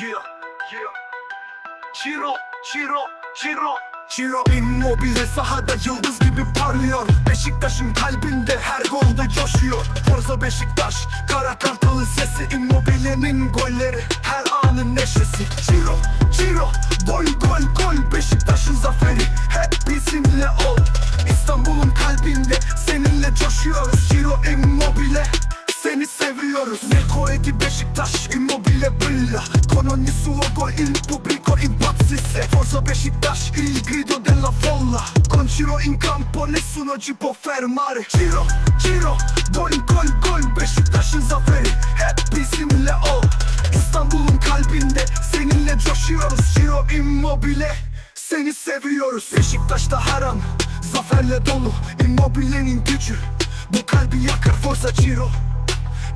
Yeah, yeah. Ciro, Ciro, Ciro. Ciro Immobile sahada yıldız gibi parlıyor. Beşiktaş'ın kalbinde her golde coşuyor. Forza Beşiktaş, kara kartalın sesi. Immobile'nin golleri, her anın neşesi. Ciro, Ciro, gol gol gol. Beşiktaş'ın zaferi hep bizimle ol. İstanbul'un kalbinde seninle coşuyoruz. Ciro Immobile seni seviyoruz. Neko edi Beşiktaş ogni suo gol il pubblico impazzisce Forza Beşiktaş il grido della folla. Con Ciro in campo nessuno ci può fermare. Ciro, Ciro, gol gol gol. Beşiktaş'ın zaferi hep bizimle ol İstanbul'un kalbinde seninle coşuyoruz. Ciro Immobile seni seviyoruz. Beşiktaş'ta her an zaferle dolu. Immobile'nin gücü bu kalbi yakar. Forza Ciro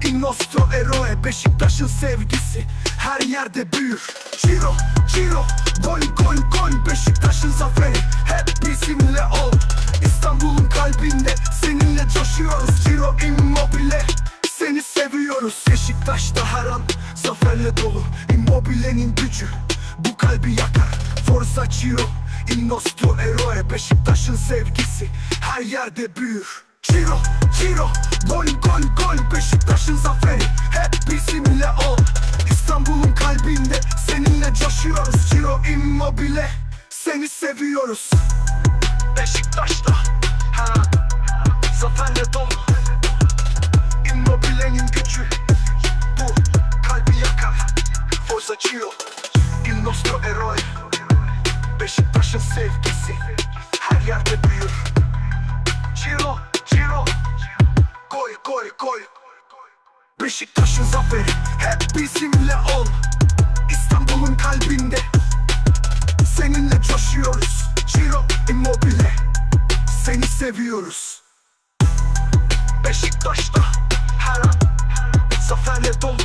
Il nostro eroe Beşiktaş'ın sevgisi. Her yerde büyür. Ciro, Ciro, gol gol gol. Beşiktaş'ın zaferi hep bizimle ol. İstanbul'un kalbinde seninle coşuyoruz. Ciro Immobile seni seviyoruz. Beşiktaş'ta her an zaferle dolu. Immobile'nin gücü bu kalbi yakar. Forza Ciro, il nostro eroe Beşiktaş'ın sevgisi. Her yerde büyür Ciro, Ciro, gol gol gol. Beşiktaş'ın zaferi hep bizimle ol İstanbul'un kalbinde seninle coşuyoruz. Ciro Immobile seni seviyoruz. Beşiktaş'ta an zaferle dolu. Immobile'nin gücü bu kalbi yakar. Forza Ciro, il nostro eroe. Beşiktaş'ın sevgisi her yerde büyür. Ciro, Ciro. Gol, gol, gol Beşiktaş'ın zaferi hep bizimle ol. İstanbul'un kalbinde Seninle coşuyoruz. Ciro Immobile Seni seviyoruz. Beşiktaş'ta her an Zaferle dolu.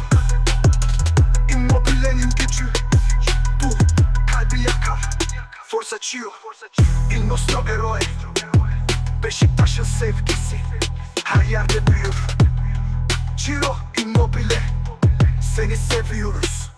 Immobile'nin gücü Bu kalbi yakar. Forza Ciro Il nostro eroe Beşiktaş'ın sevgisi her yerde büyür. Ciro Immobile Seni seviyoruz